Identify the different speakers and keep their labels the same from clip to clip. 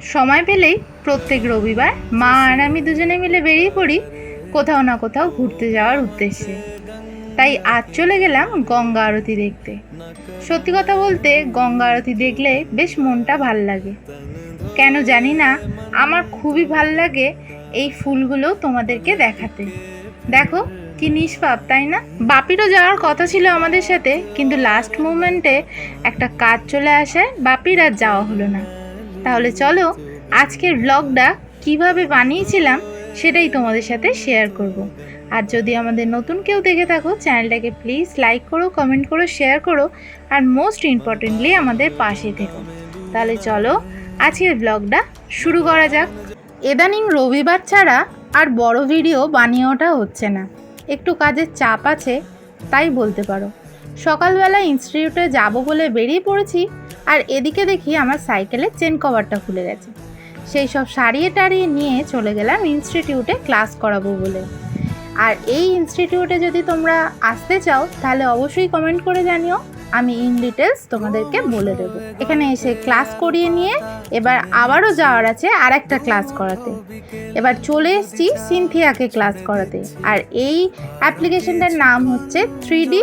Speaker 1: সময় পেলেই প্রত্যেক রবিবার মা আর আমি দুজনে মিলে বেরিয়ে পড়ি কোথাও না কোথাও ঘুরতে যাওয়ার উদ্দেশ্যে। তাই আজ চলে গেলাম গঙ্গা আরতি দেখতে। সত্যি কথা বলতে গঙ্গা আরতি দেখলে বেশ মনটা ভালো লাগে। কেন জানি না, আমার খুবই ভালো লাগে এই ফুলগুলো তোমাদেরকে দেখাতে। দেখো, কি নিষ্পাপ, তাই না? বাপিরও যাওয়ার কথা ছিল আমাদের সাথে, কিন্তু লাস্ট মুমেন্টে একটা কাজ চলে আসায় বাপির আর যাওয়া হলো না। তাহলে চলো আজকের ব্লগটা কীভাবে বানিয়েছিলাম সেটাই তোমাদের সাথে শেয়ার করব। আর যদি আমাদের নতুন কেউ দেখে থাকো চ্যানেলটাকে প্লিজ লাইক করো কমেন্ট করো শেয়ার করো, আর মোস্ট ইম্পর্টেন্টলি আমাদের পাশে থেকো। তাহলে চলো আজকের ব্লগটা শুরু করা যাক। এদানিং রবিবার ছাড়া আর বড় ভিডিও বানিয়ে ওঠা হচ্ছে না। একটু কাজের চাপ আছে, তাই বলতে পারো। সকালবেলা ইনস্টিটিউটে যাব বলে বেরিয়ে পড়েছি আর এদিকে দেখি আমার সাইকেলের চেন কভারটা খুলে গেছে। সেই সব সারিয়ে টারিয়ে নিয়ে চলে গেলাম ইনস্টিটিউটে ক্লাস করাবো বলে। আর এই ইনস্টিটিউটে যদি তোমরা আসতে চাও, তাহলে অবশ্যই কমেন্ট করে জানিও, আমি ইন ডিটেলস তোমাদেরকে বলে দেবো। এখানে এসে ক্লাস করিয়ে নিয়ে এবার আবারও যাওয়ার আছে আর একটা ক্লাস করাতে। এবার চলে এসেছি সিনথিয়াকে ক্লাস করাতে। আর এই অ্যাপ্লিকেশনটার নাম হচ্ছে থ্রি ডি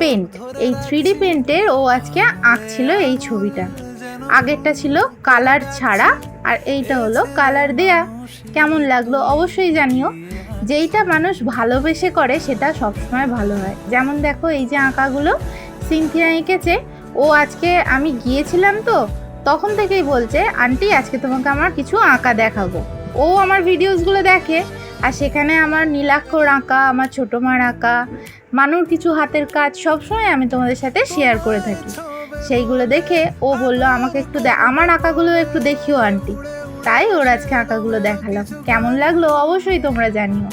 Speaker 1: পেন্ট, এই থ্রি ডি পেন্টের ও আজকে আঁকছিল এই ছবিটা। আগেরটা ছিল কালার ছাড়া আর এইটা হলো কালার দেয়া। কেমন লাগল অবশ্যই জানিও। যেইটা মানুষ ভালোবেসে করে সেটা সবসময় ভালো হয়। যেমন দেখো এই যে আঁকাগুলো সিনথিয়া এঁকেছে। ও আজকে আমি গিয়েছিলাম তো, তখন থেকেই বলছে, আন্টি, আজকে তোমাকে আমার কিছু আঁকা দেখাবো। ও আমার ভিডিওসগুলো দেখে। আর সেখানে আমার নীলাক্ষর আঁকা, আমার ছোটো মার আঁকা, মানুর কিছু হাতের কাজ সবসময় আমি তোমাদের সাথে শেয়ার করে থাকি। সেইগুলো দেখে ও বলল, আমাকে একটু আমার আঁকাগুলো একটু দেখিও, আন্টি। তাই ওর আজকে আঁকাগুলো দেখালাম। কেমন লাগল অবশ্যই তোমরা জানিও।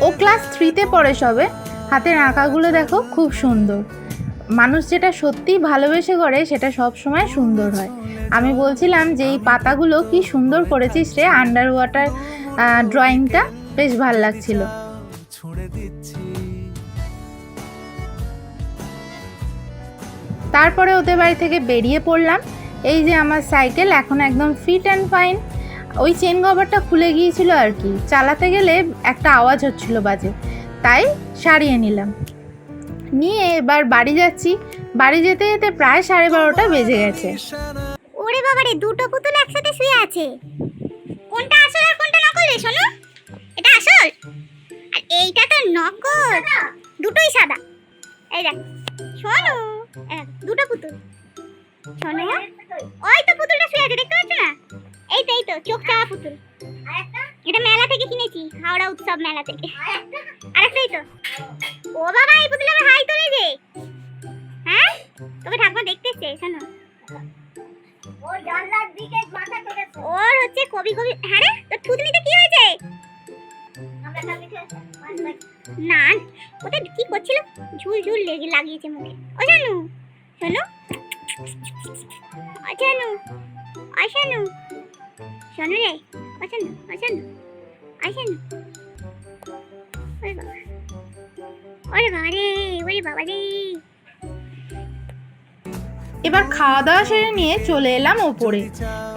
Speaker 1: ও ক্লাস থ্রিতে পড়ে সবে। হাতের আঁকাগুলো দেখো, খুব সুন্দর। মানুষ যেটা সত্যিই ভালোবেসে করে, সেটা সব সময় সুন্দর হয়। আমি বলছিলাম যে, এই পাতাগুলো কি সুন্দর করেছিস রে আন্ডার ওয়াটার ড্রয়িংটা বেশ ভালো লাগছিল। তারপরে ওদের বাড়ি থেকে বেরিয়ে পড়লাম। এই যে আমার সাইকেল এখন একদম ফিট অ্যান্ড ফাইন ওই চেন কভারটা খুলে গিয়েছিল আর কি। চালাতে গেলে একটা আওয়াজ হচ্ছিল বাজে। তাই সারিয়ে নিলাম। নিয়ে এবার বাড়ি যাচ্ছি। বাড়ি যেতে যেতে প্রায় সাড়ে বারোটা বেজে গেছে।
Speaker 2: ওরে বাবারে, দুটো পুতুল একসাথে শুয়ে আছে। কোনটা রে, শোনো। এটা আসল। আর এইটা তো নকল দুটোই সাদা। এই দেখ, শোনো। এই দুটো পুতুল। শোনো ওই তো পুতুলটা শুয়ে আছে, দেখতে পাচ্ছ না? এই তো এই তো, চোখ চাওয়া পুতুল। এটা মেলা থেকে কিনেছি, হাওড়া উৎসব মেলা থেকে। আরেকটাই তো। ও বাবা, এই পুতুল আমার হাই তোলে যে। হ্যাঁ? তোকে ঠাকুমা দেখতে এসছে শোনো। না, ওটা কি করছিল? ঝুল ঝুল লেগে লাগিয়েছে মুখে। ও জানু শোনো। ও জানু শোনো রে ও জানু ও জানু ও জানু ওরে বাবা। ওরে বাবা রে, ওরে বাবা রে।
Speaker 1: এবার খাওয়া দাওয়া সেরে নিয়ে চলে এলাম ওপরে।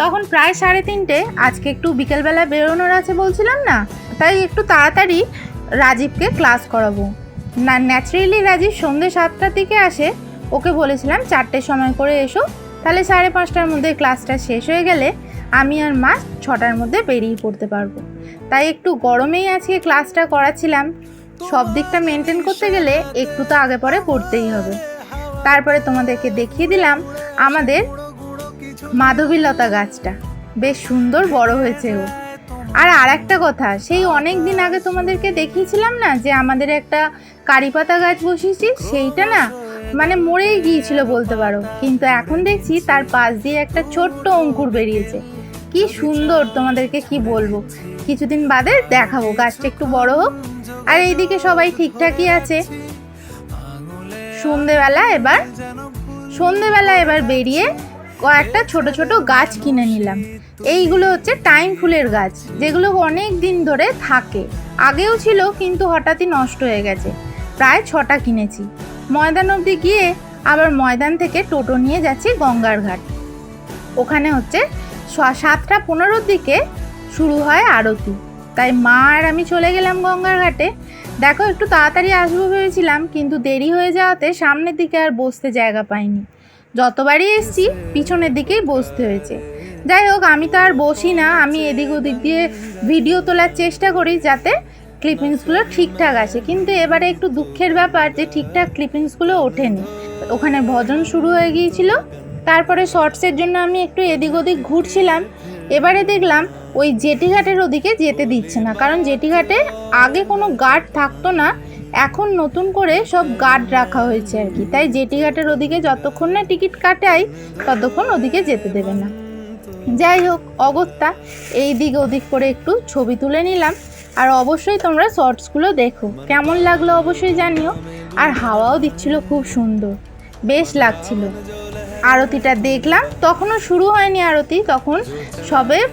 Speaker 1: তখন প্রায় সাড়ে তিনটে, আজকে একটু বিকেলবেলা বেরোনোর আছে বলছিলাম না? তাই একটু তাড়াতাড়ি রাজীবকে ক্লাস করাবো। না ন্যাচারালি রাজীব সন্ধ্যে সাতটার দিকে আসে। ওকে বলেছিলাম, চারটের সময় করে এসো। তাহলে সাড়ে পাঁচটার মধ্যে ক্লাসটা শেষ হয়ে গেলে আমি আর মা ছটার মধ্যে বেরিয়ে পড়তে পারব। তাই একটু গরমেই আজকে ক্লাসটা করাচ্ছিলাম। সব দিকটা মেনটেন করতে গেলে একটু তো আগে পরে করতেই হবে। তারপরে তোমাদেরকে দেখিয়ে দিলাম আমাদের মাধবীলতা গাছটা। বেশ সুন্দর বড় হয়েছে ও। আর আর একটা কথা, সেই অনেক দিন আগে তোমাদেরকে দেখিয়েছিলাম না যে আমাদের একটা কারি পাতা গাছ বসিয়েছি? সেইটা না মানে মরেই গিয়েছিল বলতে পারো। কিন্তু এখন দেখছি তার পাশ দিয়ে একটা ছোট্ট অঙ্কুর বেরিয়েছে। কি সুন্দর তোমাদেরকে কি বলব। কিছুদিন বাদে দেখাবো, গাছটা একটু বড় হোক। আর এইদিকে সবাই ঠিকঠাকই আছে। সন্ধেবেলা এবার সন্ধেবেলা এবার বেরিয়ে কয়েকটা ছোট ছোট গাছ কিনে নিলাম। এইগুলো হচ্ছে টাইম ফুলের গাছ, যেগুলো অনেক দিন ধরে থাকে। আগেও ছিল, কিন্তু হঠাৎই নষ্ট হয়ে গেছে। প্রায় ছটা কিনেছি। ময়দান অবধি গিয়ে আবার ময়দান থেকে টোটো নিয়ে যাচ্ছি গঙ্গার ঘাট। ওখানে হচ্ছে সাতটা পনেরোর দিকে শুরু হয় আরতি। তাই মা আর আমি চলে গেলাম গঙ্গার ঘাটে। দেখো, একটু তাড়াতাড়ি আসব ভেবেছিলাম, কিন্তু দেরি হয়ে যাওয়াতে সামনের দিকে আর বসতে জায়গা পাইনি। যতবারই এসছি, পিছনের দিকেই বসতে হয়েছে। যাই হোক, আমি তো আর বসি না। আমি এদিক ওদিক দিয়ে ভিডিও তোলার চেষ্টা করি যাতে ক্লিপিংসগুলো ঠিকঠাক আসে। কিন্তু এবারে একটু দুঃখের ব্যাপার যে ঠিকঠাক ক্লিপিংসগুলো ওঠেনি। ওখানে ভজন শুরু হয়ে গিয়েছিল। তারপরে শর্টসের জন্য আমি একটু এদিক ওদিক ঘুরছিলাম। এবারে দেখলাম ওই জেটিঘাটের ওদিকে যেতে দিচ্ছে না। কারণ জেটিঘাটে আগে কোনো গার্ড থাকতো না। এখন নতুন করে সব গার্ড রাখা হয়েছে আর কি। তাই জেটিঘাটের ওদিকে যতক্ষণ না টিকিট কাটাই, ততক্ষণ ওদিকে যেতে দেবে না। যাই হোক, অগত্যা, এই দিক ওদিক করে একটু ছবি তুলে নিলাম। আর অবশ্যই তোমরা শর্টসগুলো দেখো। কেমন লাগল অবশ্যই জানিও। আর হাওয়াও দিচ্ছিল খুব সুন্দর। বেশ লাগছিল। আরতিটা দেখলাম। তখনও শুরু হয়নি আরতি। তখন সবে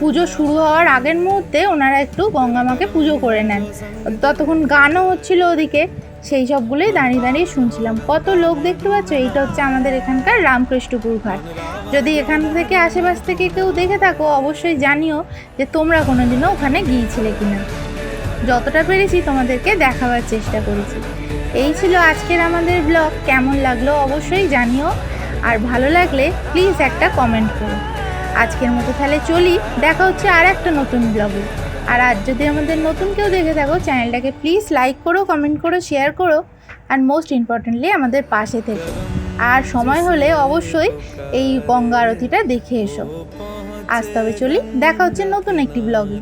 Speaker 1: পুজো শুরু হওয়ার আগের মুহূর্তে ওনারা একটু গঙ্গা মাকে পুজো করে নেন। ততক্ষণ গানও হচ্ছিল ওদিকে। সেই সবগুলোই দাঁড়িয়ে দাঁড়িয়ে শুনছিলাম। কত লোক দেখতে পাচ্ছ? এইটা হচ্ছে আমাদের এখানকার রামকৃষ্ণপুর ঘাট। যদি এখান থেকে আশেপাশ থেকে কেউ দেখে থাকো, অবশ্যই জানিও যে তোমরা কোনো দিনও ওখানে গিয়েছিলে কিনা। যতটা পেরেছি তোমাদেরকে দেখাবার চেষ্টা করেছি। এই ছিল আজকের আমাদের ব্লগ কেমন লাগল অবশ্যই জানিও। আর ভালো লাগলে প্লিজ একটা কমেন্ট করো। আজকের মতো তাহলে চলি। দেখা হচ্ছে আর একটা নতুন ব্লগে আর আজ যদি আমাদের নতুন কেউ দেখে থাকো চ্যানেলটাকে প্লিজ লাইক করো কমেন্ট করো শেয়ার করো। আর মোস্ট ইম্পর্টেন্টলি আমাদের পাশে থেকে। আর সময় হলে অবশ্যই এই গঙ্গা আরতিটা দেখে এসো আজ তবে চলি দেখা হচ্ছে নতুন একটি ব্লগে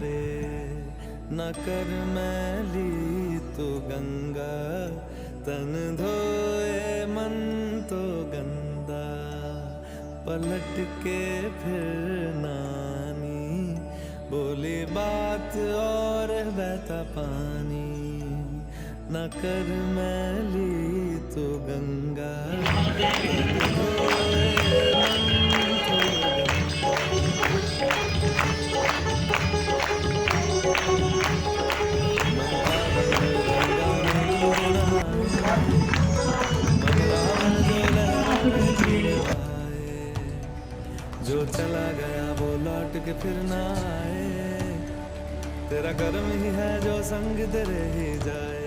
Speaker 3: न कर मैली तो गंगा तन धोए मन तो गंदा पलट के फिर नानी बोली बात और बहता पानी न कर मैली जो चला गया वो लौट के फिर ना आए। तेरा कर्म ही है जो संग तेरे ही जाए।